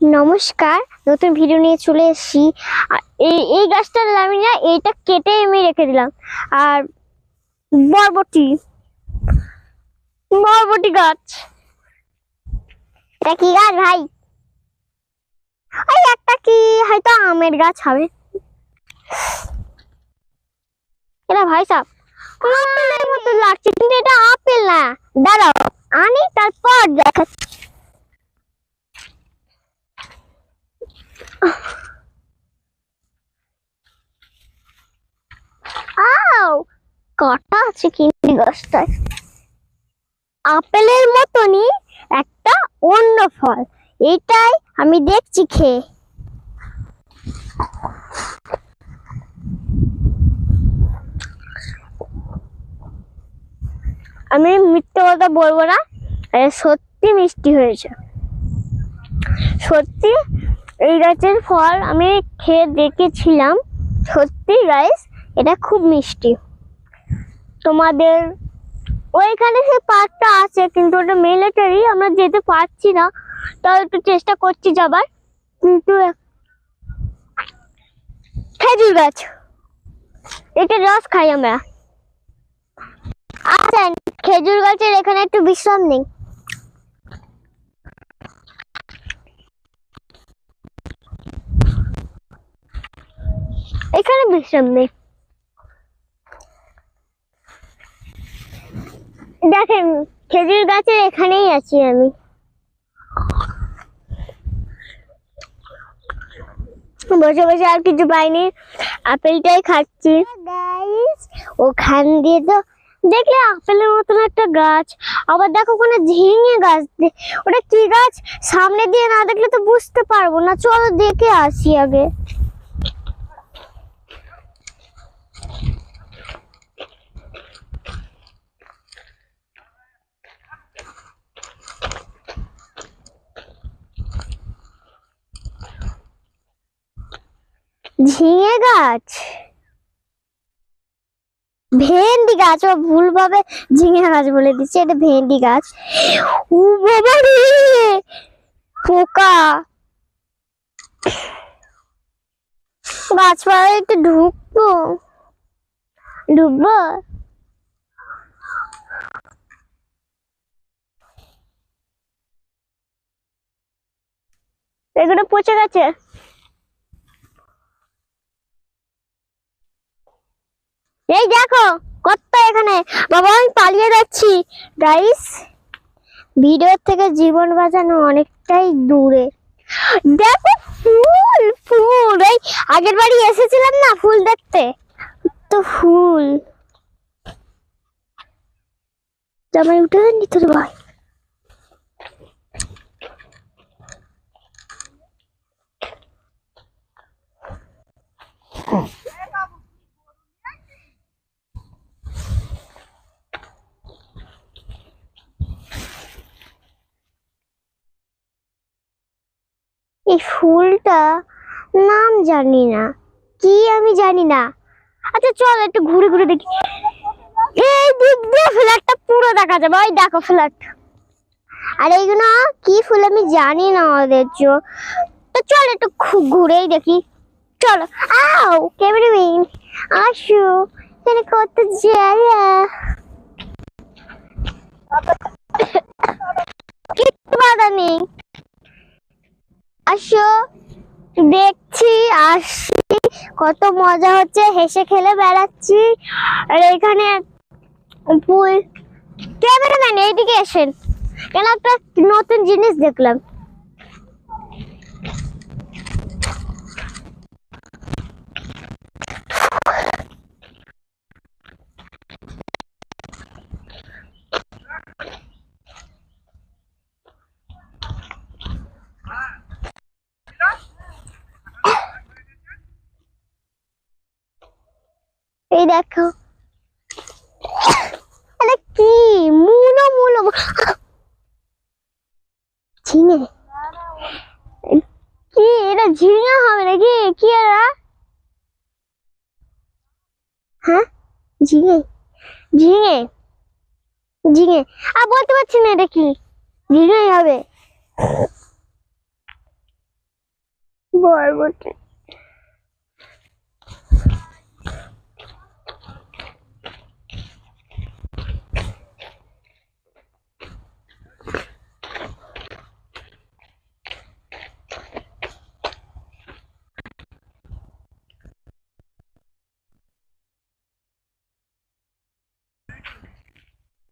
নমস্কার, নতুন ভিডিও নিয়ে চলে এসেছি। এই এই গাছটা আমি না, এইটা কেটে আমি রেখে দিলাম। আর বরবটি বরবটি গাছ। এটা কি গাছ ভাই? ওই একটা কি, হয়তো আমের গাছ হবে। এটা ভাই সাহ আপেলের মতো লাগছে, কিন্তু এটা আপেল না। দাঁড়াও, আনি, তারপর দেখাচ্ছি আও কাটা আছে কিন্তু গাছটায় আপেলের মতনই একটা অন্য ফল। এটাই আমি দেখছি খেয়ে। আমি মিথ্যে কথা বলব না সত্যি মিষ্টি হয়েছে। সত্যি এই গাছের ফল আমি খেয়ে দেখেছিলাম। সত্যি গাইস এটা খুব মিষ্টি। তোমাদের ওইখানে সে পার্কটা আছে, কিন্তু ওটা মিলিটারি আমরা যেতে পারছি না। তাও একটু চেষ্টা করছি যাবার, কিন্তু খেজুর গাছ। এটা রস খাই আমরা। আচ্ছা খেজুর গাছের এখানে একটু বিশ্রাম নেই। এখানে বিশ্রাম নেই। দেখেন, খেজুর গাছের এখানেই আছি আমি। বসে বসে আর কিছু পাইনি, আপেলটাই খাচ্ছি। ওখান দিয়ে তো দেখলে আপেলের মতন একটা গাছ, আবার দেখো ওখানে ঝিঙে গাছ ওটা কি গাছ? সামনে দিয়ে না দেখলে তো বুঝতে পারব না। চলো দেখে আসি আগে। ঝিঙে গাছ? ভেন্ডি গাছ, ও ভুলভাবে ঝিঙে গাছ বলে দিচ্ছে, এটা ভেন্ডি গাছ। পোকা! গাছপালায় একটু ঢুকবো। ঢুকবো? এগুলো পচে গেছে? এই দেখো, কত এখানে। বাবা, আমি পালিয়ে যাচ্ছি। গাইস ভিডিওর থেকে জীবন বাঁচানো অনেকটাই দূরে। দেখো, ফুল ফুল। এই, আগের বাড়ি এসেছিলাম না ফুল দেখতে? তো ফুল। জামাই, উঠে নি তোর ভাই। এই ফুলটা নাম জানি না। কি আমি জানি না। আচ্ছা চল একটু ঘুরে ঘুরে দেখি। এই দিক দিয়ে ফ্ল্যাটটা পুরো দেখা যাবে। ওই দেখো ফ্ল্যাট। আর এইগুলো কি ফুল আমি জানি না ওদের চো। তো চল একটু ঘুরেই দেখি। চলো। আও কেমন আসো। এখানে কত জায়গা। কিচ্ছু বাধা নেই আসো। দেখছি, আসছি। কত মজা হচ্ছে, হেসে খেলে বেড়াচ্ছি। আর এখানে ক্যামেরাম্যান, এইদিকে এসেন কেন একটা নতুন জিনিস দেখলাম। এই দেখো। এটা কি? মুলো মুলো। ঝিঙে। কি? এটা ঝিঙে হবে নাকি? কি এরা? হ্যাঁ? ঝিঙে। ঝিঙে। ঝিঙে। আর বলতে পারছি না এটা কি। ঝিঙেই হবে। বরবটি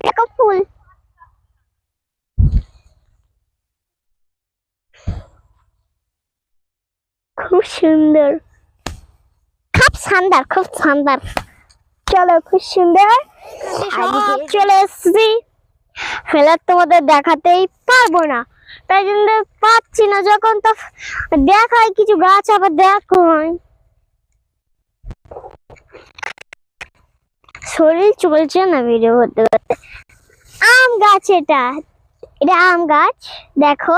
দেখো ফুল খুব সুন্দর খুব সুন্দর খুব সুন্দর চলো খুব সুন্দর চলে এসেছি ফেলার তোমাদের দেখাতেই পারব না। তাই জন্য পাচ্ছি না যখন তো দেখায় কিছু গাছ আবার দেখো শরীর চলছে না ভিডিও করতে করতে। আম গাছ এটা। এটা আম গাছ, দেখো।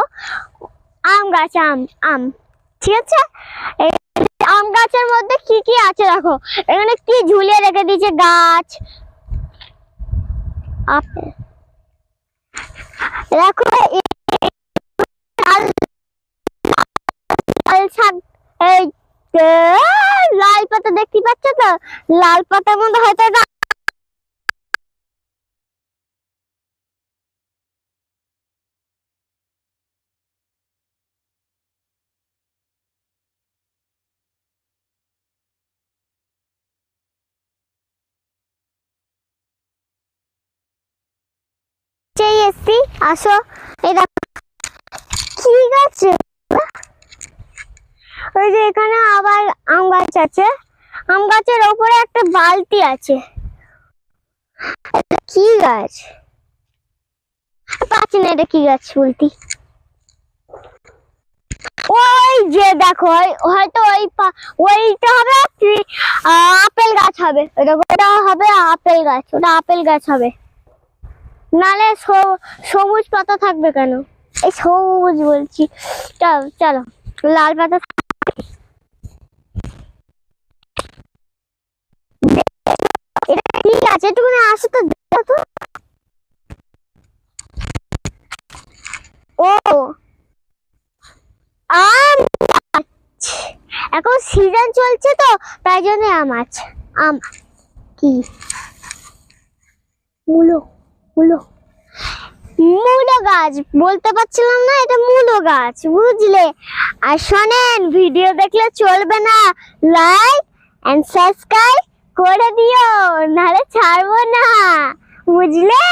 আম গাছ, আম আম। ঠিক আছে? আম গাছের মধ্যে কি কি আছে দেখো? এখানে কি ঝুলিয়ে রেখে দিয়েছে গাছ? দেখো লাল পাতা দেখতে পাচ্ছ তো? লাল পাতার মধ্যে হয়তো চেয়ে এসছি, আসো। এই দেখো। কি গাছ ওই যে এখানে আবার আম গাছ আছে। আম গাছের ওপরে একটা বালতি আছে। কি গাছ? পাচ্ছি না এটা কি গাছ বলতি। ওই যে দেখো হয়তো ওই ওইটা হবে আপেল গাছ হবে। ওটা হবে আপেল গাছ, ওটা আপেল গাছ হবে। নালে সবুজ পাতা থাকবে কেন? এই সবুজ বলছি। চলো চলো, লাল পাতা ঠিক আছে? একটুখানি আসো তো ও, আম। এখন সিজন চলছে তো, তাই জন্য আম আছে আম কি? মূলো। মূলো মূলো গাছ, বলতে পারছিলাম না এটা মূলো গাছ, বুঝলে? আর শোনেন, ভিডিও দেখলে চলবে না। লাইক এন্ড সাবস্ক্রাইব করে দিও, নাহলে ছাড়বো না, বুঝলে?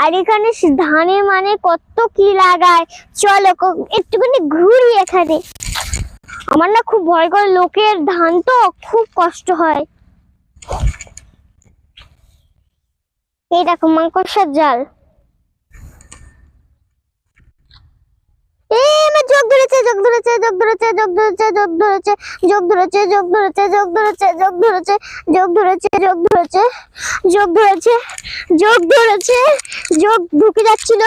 আর এখানে ধানের মানে কত কি লাগায়, চলো একটুখানি ঘুরি এখানে। আমার না খুব ভয় করে, লোকের ধান তো খুব কষ্ট হয়। এই দেখো মাকড়সার জাল আমার যোগ যোগ ধরেছে যোগ যোগ যোগ ধরেছে যোগ যোগ ধরেছে যোগ ধরেছে যোগ ধরেছে যোগ ধরেছে যোগ ঢুকে যাচ্ছিল